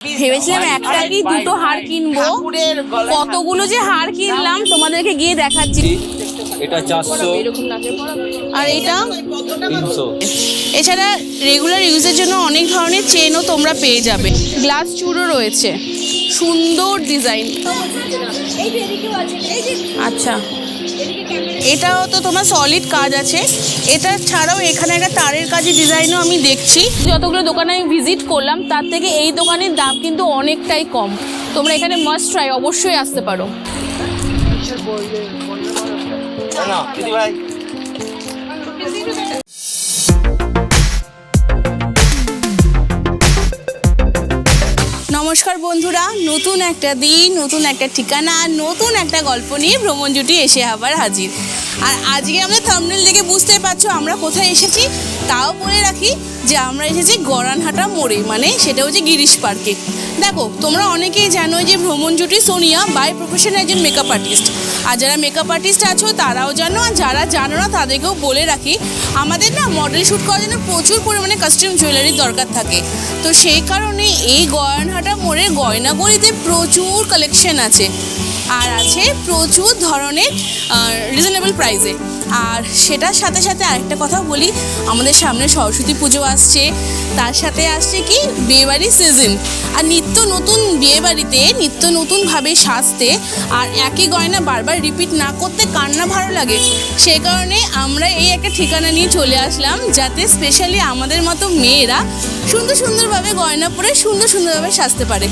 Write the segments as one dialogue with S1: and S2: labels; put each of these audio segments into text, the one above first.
S1: ভেবেছিলাম একটা কি দুটো হার কিনবো? কতগুলো যে হার কিনলাম তোমাদেরকে গিয়ে দেখাচ্ছি।
S2: এটা চারশো।
S1: আর এটা? এছাড়া রেগুলার ইউজের জন্য অনেক ধরনের চেনও তোমরা পেয়ে যাবে। গ্লাস চুরও রয়েছে। সুন্দর ডিজাইন আচ্ছা। এটাও তো তোমার সলিড কাজ আছে। এটা ছাড়াও এখানে একটা তারের কাজের ডিজাইনও আমি দেখছি। যতগুলো দোকানে আমি ভিজিট করলাম, তার থেকে এই দোকানের দাম কিন্তু অনেকটাই কম। তোমরা এখানে মাস্ট ট্রাই অবশ্যই আসতে পারো।
S2: ভাই।
S1: নমস্কার বন্ধুরা, নতুন একটা দিন, নতুন একটা ঠিকানা, নতুন একটা গল্প নিয়ে ভ্রমণ জুটি এসে আবার হাজির। আর আজকে আমরা থামনেল দেখে বুঝতে পারছ আমরা কোথায় এসেছি, তাও বলে রাখি যে আমরা এসেছি গড়ানহাটা মোড়ে মানে সেটা হচ্ছে গিরিশ পার্কে। দেখো, তোমরা অনেকেই জানো যে ভ্রমণ জুটি সোনিয়া বাই প্রফেশন একজন মেকআপ আর্টিস্ট আর যারা মেকআপ আর্টিস্ট আছো, তারাও জানো, আর যারা জানো না, তাদেরকেও বলে রাখি, আমাদের না মডেল শ্যুট করার জন্য প্রচুর পরিমাণে কাস্টিউম জুয়েলারির দরকার থাকে। তো সেই কারণে এই গয়নহাটা মোড়ের গয়নাগড়িতে প্রচুর কালেকশন আছে। আর আছে প্রচুর ধরনের রিজনেবল প্রাইসে আর সেটার সাথে সাথে আরেকটা কথা বলি, আমাদের সামনে সরস্বতী পুজো আসছে, তার সাথে আসছে কি বিয়েবাড়ির সিজন আর নিত্য নতুন বিয়েবাড়িতে, নিত্য নতুনভাবে সাজতে আর একই গয়না বারবার রিপিট না করতে কান্না ভালো লাগে? সে কারণে আমরা এই একটা ঠিকানা নিয়ে চলে আসলাম, যাতে স্পেশালি আমাদের মতো মেয়েরা সুন্দর সুন্দরভাবে গয়না পরে সুন্দর সুন্দরভাবে সাজতে পারে।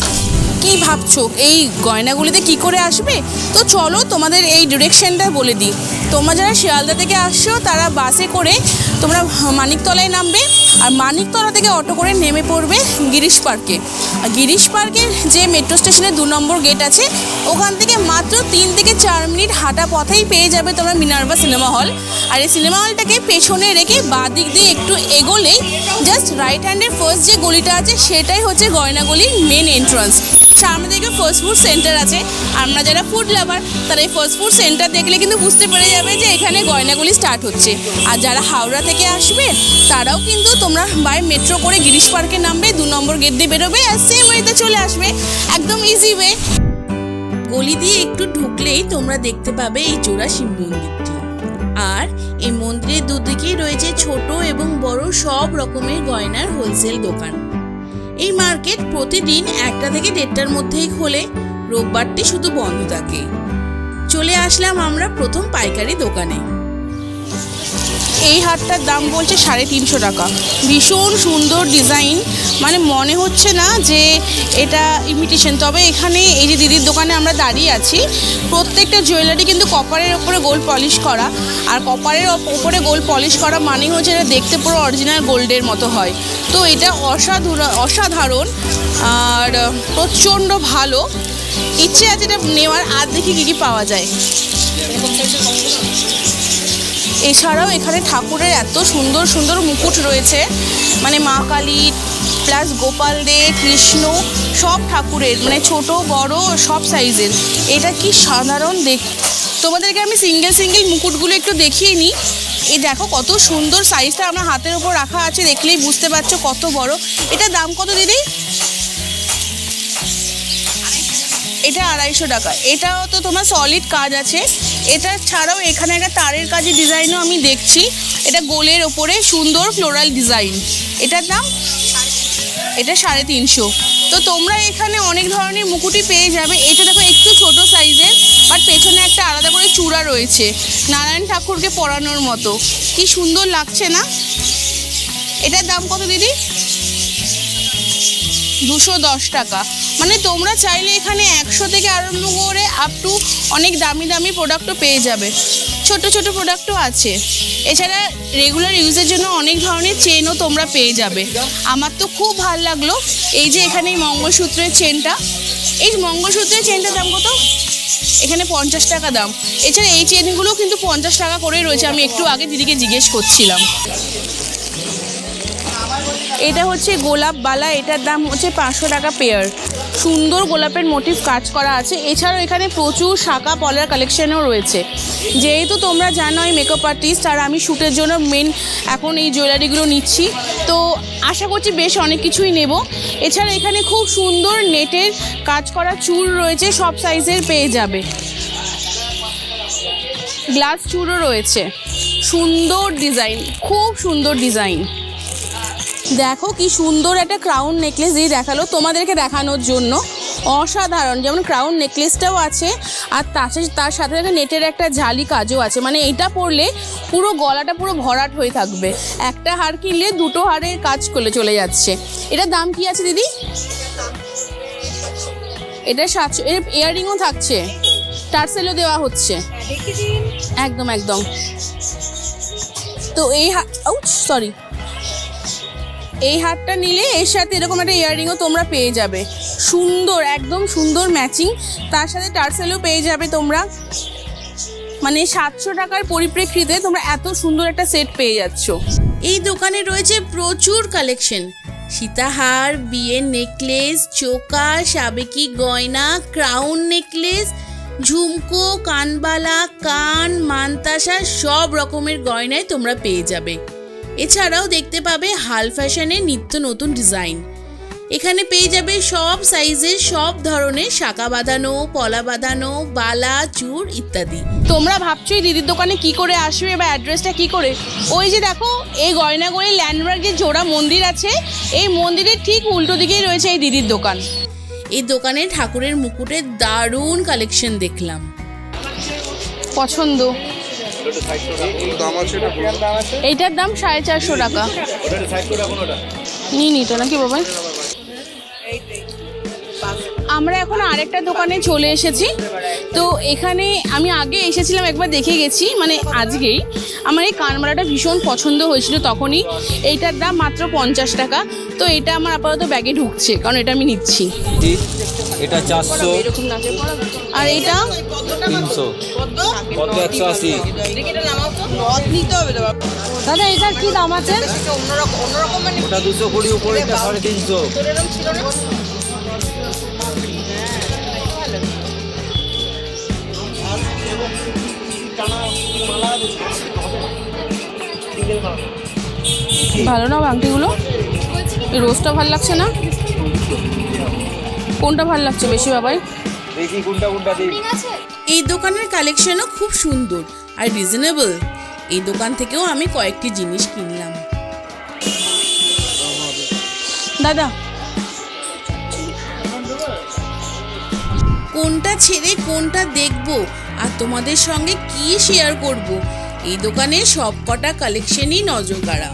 S1: কি ভাবছ? এই গয়নাগুলিতে কি করে আসবে? তো চলো তোমাদের এই ডিরেকশনটা বলে দিই। তোমরা যারা শিয়ালদা থেকে আসছো, তারা বাসে করে তোমরা মানিকতলায় নামবে আর মানিকতলা থেকে অটো করে নেমে পড়বে গিরিশ পার্কে। আর গিরিশ পার্কের যে মেট্রো স্টেশনের দু নম্বর গেট আছে, ওখান থেকে মাত্র তিন থেকে চার মিনিট হাঁটা পথেই পেয়ে যাবে তোমরা মিনার্ভা সিনেমা হল আর এই সিনেমা হলটাকে পেছনে রেখে বাঁ দিক দিয়ে একটু এগোলেই জাস্ট রাইট হ্যান্ডের ফার্স্ট যে গলিটা আছে, সেটাই হচ্ছে গয়নাগলির মেন এন্ট্রান্স সামনে দিকে ফাস্ট ফুড সেন্টার আছে। আমরা যারা ফুড লাভার তারা এই ফাস্ট ফুড সেন্টার দেখলে কিন্তু বুঝতে পেরে যাবে যে এখানে গয়নাগুলি স্টার্ট হচ্ছে। আর যারা হাওড়া থেকে আসবে, তারাও কিন্তু তোমরা বাই মেট্রো করে গিরিশ পার্কে নামবে, দু নম্বর গেট দিয়ে বেরোবে আর সেম ওয়েতে চলে আসবে। একদম ইজি ওয়ে গলি দিয়ে একটু ঢুকলেই তোমরা দেখতে পাবে এই জোড়া শিব মন্দিরটি। আর এই মন্দিরের দুদিকেই রয়েছে ছোট এবং বড় সব রকমের গয়নার হোলসেল দোকান। এই মার্কেট প্রতিদিন একটা থেকে দেড়টার মধ্যেই খোলে। রোববারটি শুধু বন্ধ থাকে। চলে আসলাম আমরা প্রথম পাইকারি দোকানে। এই হারটার দাম বলছে সাড়ে তিনশো টাকা। ভীষণ সুন্দর ডিজাইন। মানে মনে হচ্ছে না যে এটা ইমিটেশন তবে এখানে এই যে দিদির দোকানে আমরা দাঁড়িয়ে আছি, প্রত্যেকটা জুয়েলারি কিন্তু কপারের ওপরে গোল্ড পলিশ করা। আর কপারের ওপ- ওপরে গোল্ড পলিশ করা মানে হচ্ছে এটা দেখতে পুরো অরিজিনাল গোল্ডের মতো হয়। তো এটা অসাধারণ অসাধারণ আর প্রচণ্ড ভালো। ইচ্ছে আছে এটা নেওয়ার, আর দেখি কী কী পাওয়া যায়। এছাড়াও এখানে ঠাকুরের এত সুন্দর সুন্দর মুকুট রয়েছে। মানে মা কালী প্লাস গোপাল দে, কৃষ্ণ, সব ঠাকুরের মানে ছোট, বড়, সব সাইজের এটা কি সাধারণ দেখ তোমাদেরকে আমি সিঙ্গেল সিঙ্গেল মুকুটগুলো একটু দেখিয়ে নিই। এই দেখো কত সুন্দর সাইজটা আমার হাতের উপর রাখা আছে, দেখলেই বুঝতে পারছ কত বড়। এটা দাম কত দিদি? এটা আড়াইশো টাকা। এটাও তো তোমার সলিড কাজ আছে। এটা ছাড়াও এখানে একটা তারের কাজের ডিজাইনও আমি দেখছি। এটা গোলের ওপরে সুন্দর ফ্লোরাল ডিজাইন এটার দাম এটা সাড়ে তিনশো। তো তোমরা এখানে অনেক ধরনের মুকুটি পেয়ে যাবে। এটা দেখো একটু ছোট সাইজের বাট পেছনে একটা আলাদা করে চূড়া রয়েছে। নারায়ণ ঠাকুরকে পরানোর মতো। কি সুন্দর লাগছে না? এটার দাম কত দিদি? দুশো দশ টাকা। মানে তোমরা চাইলে এখানে একশো থেকে আরম্ভ করে আপ টু অনেক দামি দামি প্রোডাক্টও পেয়ে যাবে। ছোট ছোট প্রোডাক্টও আছে। এছাড়া রেগুলার ইউজের জন্য অনেক ধরনের চেনও তোমরা পেয়ে যাবে। আমার তো খুব ভালো লাগল এই যে এখানে এই মঙ্গলসূত্রের চেনটা এই মঙ্গলসূত্রের চেনটার দাম কত? এখানে পঞ্চাশ টাকা দাম। এছাড়া এই চেনগুলো কিন্তু পঞ্চাশ টাকা করেই রয়েছে। আমি একটু আগে দিদিকে জিজ্ঞেস করছিলাম। এটা হচ্ছে গোলাপ বালা, এটার দাম হচ্ছে পাঁচশো টাকা পেয়ার সুন্দর গোলাপের মোটিভ কাজ করা আছে। এছাড়াও এখানে প্রচুর শাখা পলার কালেকশনও রয়েছে। যেহেতু তোমরা জানো আমি মেকআপ আর্টিস্ট আর আমি শ্যুটের জন্য মেন এখন এই জুয়েলারিগুলো নিচ্ছি। তো আশা করছি বেশ অনেক কিছুই নেব। এছাড়া এখানে খুব সুন্দর নেটের কাজ করা চুল রয়েছে, সব সাইজের পেয়ে যাবে। গ্লাস চুরও রয়েছে। সুন্দর ডিজাইন খুব সুন্দর ডিজাইন দেখো কি সুন্দর একটা ক্রাউন নেকলেস দিয়ে দেখাল তোমাদেরকে দেখানোর জন্য। অসাধারণ যেমন ক্রাউন নেকলেসটাও আছে আর তার সাথে তার সাথে সাথে নেটের একটা ঝালি কাজও আছে। মানে এটা পরলে পুরো গলাটা পুরো ভরাট হয়ে থাকবে। একটা হার কিনলে দুটো হারের কাজ করলে চলে যাচ্ছে। এটার দাম কি আছে দিদি? এটা সাতশো এর ইয়াররিংও থাকছে। টার্সেলও দেওয়া হচ্ছে। একদম একদম। তো এই সরি এই হারটা নিলে এর সাথে এরকম একটা ইয়াররিংও তোমরা পেয়ে যাবে। সুন্দর, একদম সুন্দর ম্যাচিং তার সাথে টার্সেলও পেয়ে যাবে তোমরা। মানে সাতশো টাকার পরিপ্রেক্ষিতে তোমরা এত সুন্দর একটা সেট পেয়ে যাচ্ছ। এই দোকানে রয়েছে প্রচুর কালেকশন সীতাহার, বিয়ের নেকলেস চোকা সাবেকি গয়না ক্রাউন নেকলেস ঝুমকো, কানবালা, কান, মানতাসা, সব রকমের গয়নায় তোমরা পেয়ে যাবে। এছাড়াও দেখতে পাবে হাল ফ্যাশনের নিত্য নতুন ডিজাইন। এখানে পেয়ে যাবে সব সাইজের সব ধরনের শাখা বাঁধানো পলা বাঁধানো বালা চূড় ইত্যাদি। তোমরা ভাবছ এই দিদির দোকানে কি করে আসবে বা অ্যাড্রেসটা কি করে? ওই যে দেখো এই গয়নাগুলি ল্যান্ডমার্কের জোড়া মন্দির আছে। এই মন্দিরের ঠিক উল্টো দিকেই রয়েছে এই দিদির দোকান। এই দোকানে ঠাকুরের মুকুটের দারুণ কালেকশন দেখলাম। পছন্দ। এইটার দাম সাড়ে চারশো টাকা। নিয়ে নিত নাকি বাবা? আমরা এখন আরেকটা দোকানে চলে এসেছি। তো এখানে আমি আগে এসেছিলাম একবার দেখে গেছি মানে আজকেই। আমার এই কানমালাটা ভীষণ পছন্দ হয়েছিল তখনই। এইটার দাম মাত্র পঞ্চাশ টাকা। তো এটা আমার আপাতত ব্যাগে ঢুকছে কারণ এটা আমি নিচ্ছি।
S2: এটা চারশো
S1: আর এটা
S2: তিনশো। একশো আশি?
S1: দাদা এটার কি দাম আছে?
S2: ওটা দুশো কুড়ি উপরে সাড়ে তিনশো।
S1: ভালো না বাংটিগুলো রোজটা ভালো লাগছে না? কোনটা ভালো লাগছে বেশি বাবাই?
S2: দেখি কোনটা কোনটা
S1: এই দোকানের কালেকশনও খুব সুন্দর আর রিজনেবল এই দোকান থেকেও আমি কয়েকটি জিনিস কিনলাম। দাদা। কোনটা ছেড়ে কোনটা দেখব? আর তোমাদের সঙ্গে কি শেয়ার করব? এই দোকানে সব কটা কালেকশনই নজর কাড়া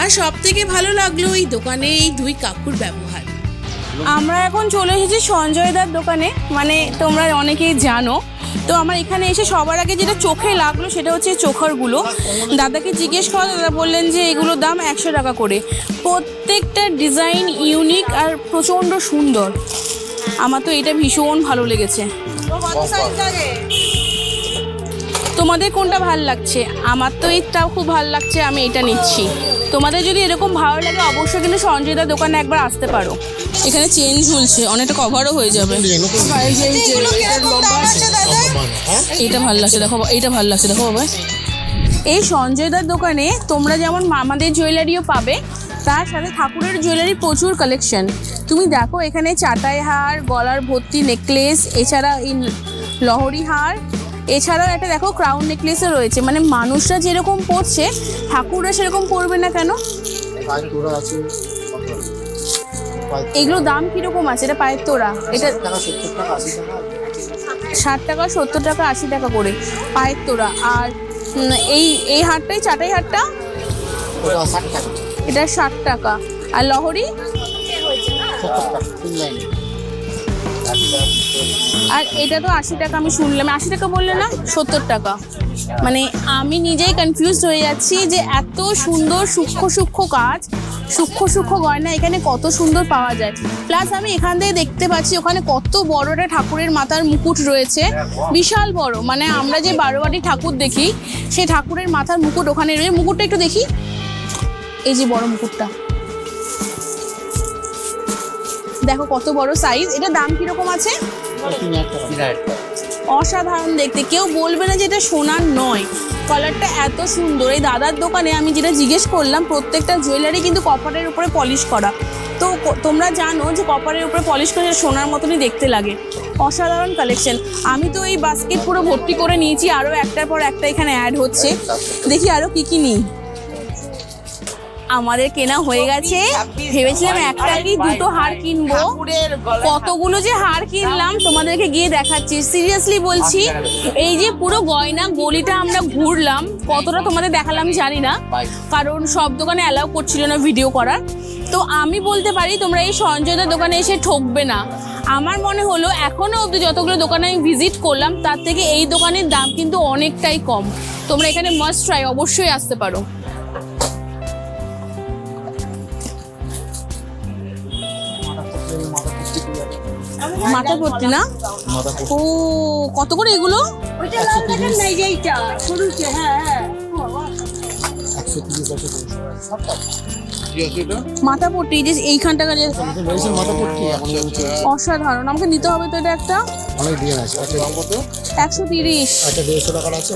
S1: আর সব থেকে ভালো লাগল এই দোকানে এই দুই কাকুর ব্যবহার। আমরা এখন চলে এসেছি সঞ্জয়দার দোকানে। মানে তোমরা অনেকেই জানো। তো আমার এখানে এসে সবার আগে যেটা চোখে লাগল সেটা হচ্ছে চোখরগুলো। দাদাকে জিজ্ঞেস করা, দাদা বললেন যে এগুলোর দাম একশো টাকা করে। প্রত্যেকটা ডিজাইন ইউনিক আর প্রচণ্ড সুন্দর। আমার তো এটা ভীষণ ভালো লেগেছে। তোমাদের কোনটা ভালো লাগছে? আমার তো এইটাও খুব ভালো লাগছে আমি এটা নিচ্ছি। তোমাদের যদি এরকম ভালো লাগে অবশ্যই কিন্তু সঞ্জয়দার দোকানে একবার আসতে পারো। এখানে চেন ঝুলছে অনেকটা কভারও হয়ে যাবে। এটা ভালো লাগছে দেখো এটা ভালো লাগছে দেখো বাবা। এই সঞ্জয়দার দোকানে তোমরা যেমন মামাদের জুয়েলারিও পাবে, তার সাথে ঠাকুরের জুয়েলারি প্রচুর কালেকশন তুমি দেখো এখানে চাটাই হার, গলার ভর্তি নেকলেস এছাড়া এই লহরি হার, এছাড়াও একটা দেখো ক্রাউন নেকলেসও রয়েছে। মানে মানুষরা যেরকম পরছে, ঠাকুররা সেরকম পরবে না কেন? এগুলো দাম কীরকম আছে? এটা পায়ের তোরা এটা ষাট টাকা, সত্তর টাকা, আশি টাকা করে পায়ের তোরা আর এই এই হাটটাই চাটাই হাটটা? এটা ষাট টাকা। আর লহরি? আর এটা তো আশি টাকা, আমি শুনলাম। আশি টাকা বললে না, সত্তর টাকা। মানে আমি নিজেই কনফিউজ হয়ে যাচ্ছি যে এত সুন্দর সূক্ষ্ম সূক্ষ্ম কাজ সূক্ষ্ম সূক্ষ্ম গয়না এখানে কত সুন্দর পাওয়া যায়। প্লাস আমি এখান থেকে দেখতে পাচ্ছি ওখানে কত বড় একটা ঠাকুরের মাথার মুকুট রয়েছে। বিশাল বড় মানে আমরা যে বারোয়ারি ঠাকুর দেখি সেই ঠাকুরের মাথার মুকুট ওখানে রয়েছে। মুকুটটা একটু দেখি। এই যে বড় মুকুটটা। দেখো কত বড় সাইজ এটা দাম কীরকম আছে? অসাধারণ দেখতে। কেউ বলবে না যে এটা সোনার নয়। কালারটা এত সুন্দর। এই দাদার দোকানে আমি যেটা জিজ্ঞেস করলাম, প্রত্যেকটা জুয়েলারি কিন্তু কপারের উপরে পলিশ করা। তো তোমরা জানো যে কপারের উপরে পলিশ করে সোনার মতনই দেখতে লাগে। অসাধারণ কালেকশন আমি তো এই বাস্কেট পুরো ভর্তি করে নিয়েছি আরও একটার পর একটা এখানে অ্যাড হচ্ছে। দেখি আরও কী কী নিই। আমাদের কেনা হয়ে গেছে। ভেবেছিলাম একটা কি দুটো হার কিনবো। কতগুলো যে হার কিনলাম, তোমাদেরকে গিয়ে দেখাচ্ছি। সিরিয়াসলি বলছি, এই যে পুরো গয়না গলিটা আমরা ঘুরলাম, কতটা তোমাদের দেখালাম জানি না। কারণ সব দোকানে অ্যালাউ করছিল না ভিডিও করার। তো আমি বলতে পারি, তোমরা এই সঞ্জয়দার দোকানে এসে ঠকবে না। আমার মনে হলো এখনও অবধি যতগুলো দোকানে আমি ভিজিট করলাম, তার থেকে এই দোকানের দাম কিন্তু অনেকটাই কম। তোমরা এখানে মাস্ট ট্রাই অবশ্যই আসতে পারো। মাথা ভর্তি না? ও কত করে এগুলো?
S3: তিরিশ একশো
S1: মাথা পট্টি যে এইখানটাকার যে
S3: পড়ছি এখন হচ্ছে
S1: অসাধারণ। আমাকে নিতে হবে তো এটা একটা?
S3: অনেক দিয়ে আছে একটা দাম কত?
S1: একশো তিরিশ।
S3: টাকার আছে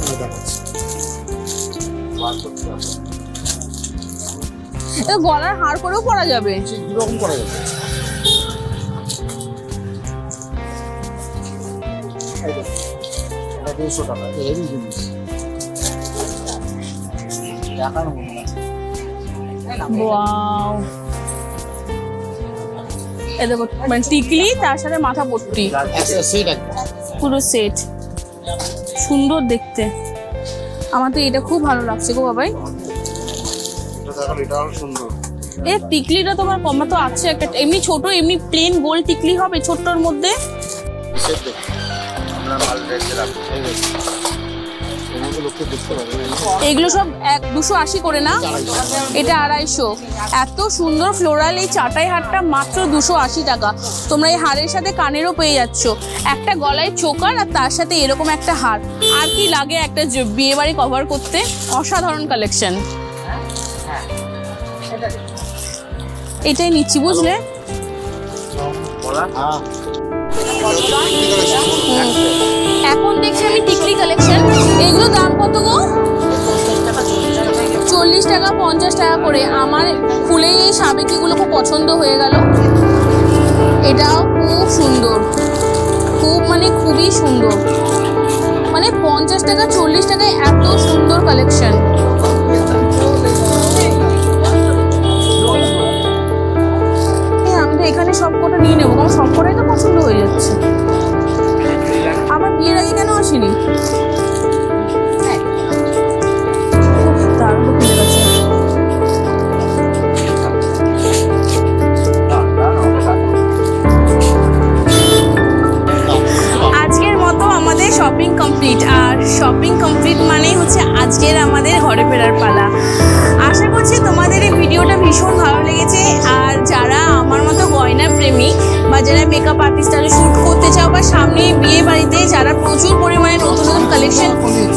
S1: গলার হার করেও পরা যাবে।
S3: করা যাবে? এটা দেড়শো টাকা। হেভি জিনিস। দেখানো মনে আছে
S1: ওয়াও। এ দেখো মানে টিকলি তার সাথে মাথা পট্টি
S3: একটা সেট একদম
S1: পুরো সেট সুন্দর দেখতে। আমার তো এটা খুব ভালো লাগছে গো বাবাই।
S2: এটা দেখো এটা আরও সুন্দর।
S1: এ টিকলিটা তোমার কমা তো আছে একটা। এমনি ছোট এমনি প্লেন গোল টিকলি হবে ছোট্টর মধ্যে। এগুলো সব এক দুশো আশি করে না? এটা আড়াইশো। এত সুন্দর ফ্লোরাল এই চাটাই হারটা মাত্র দুশো আশি টাকা। তোমরা এই হারের সাথে কানেরও পেয়ে যাচ্ছ। একটা গলায় চোকার আর তার সাথে এরকম একটা হার। আর কি লাগে একটা বিয়ে বাড়ি কভার করতে? অসাধারণ কালেকশন এটাই নিচ্ছি বুঝলে?
S2: বলা?
S3: হ্যাঁ।
S1: দেখছি আমি টিকলি কালেকশন এগুলো দাম কত গো? চল্লিশ টাকা, পঞ্চাশ টাকা করে। আমার খুলেই এই সাবেকিগুলো খুব পছন্দ হয়ে গেল। এটাও খুব সুন্দর। খুব মানে খুবই সুন্দর। মানে পঞ্চাশ টাকা, চল্লিশ টাকায় এত সুন্দর কালেকশন আমি তো এখানে সব কটা নিয়ে নেব। বা সামনে বিয়ে বাড়িতে যারা প্রচুর পরিমাণে নতুন নতুন কালেকশন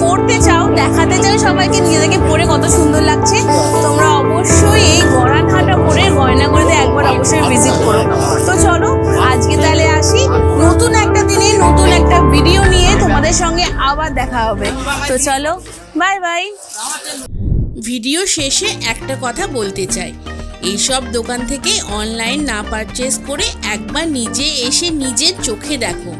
S1: করতে চাও, দেখাতে চাও সবাইকে নিজেদেরকে পরে কত সুন্দর লাগছে, তোমরা অবশ্যই এই গড়ানহাটা পরে গয়নাগুলিতে একবার অবশ্যই ভিজিট করো। তো চলো, আজকে তাহলে আসি নতুন একটা দিনে নতুন একটা ভিডিও নিয়ে তোমাদের সঙ্গে আবার দেখা হবে। তো চলো বাই বাই ভিডিও শেষে একটা কথা বলতে চাই। এইসব দোকান থেকে অনলাইন না পারচেস করে একবার নিজে এসে নিজের চোখে দেখো।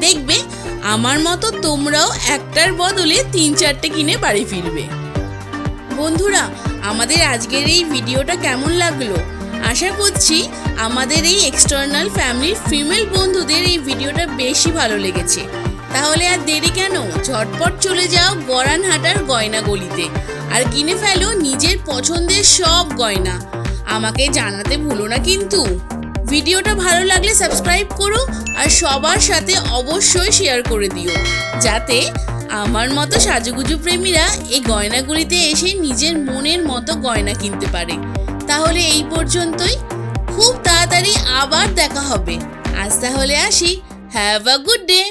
S1: দেখবে আমার মতো তোমরাও একটার বদলে তিন চারটে কিনে বাড়ি ফিরবে। বন্ধুরা, আমাদের আজকের এই ভিডিওটা কেমন লাগল? আশা করছি আমাদের এই এক্সটার্নাল ফ্যামিলির ফিমেল বন্ধুদের এই ভিডিওটা বেশি ভালো লেগেছে। তাহলে আর দেরি কেন? ঝটপট চলে যাও গড়ানহাটার গয়না গলিতে আর কিনে ফেলো নিজের পছন্দের সব গয়না। আমাকে জানাতে ভুলো না কিন্তু। ভিডিওটা ভালো লাগলে সাবস্ক্রাইব করো আর সবার সাথে অবশ্যই শেয়ার করে দিও, যাতে আমার মতো সাজুগুজু প্রেমীরা এই গয়নাগুলিতে এসে নিজের মনের মতো গয়না কিনতে পারে। তাহলে এই পর্যন্তই। খুব তাড়াতাড়ি আবার দেখা হবে। আজ তাহলে আসি। Have a good day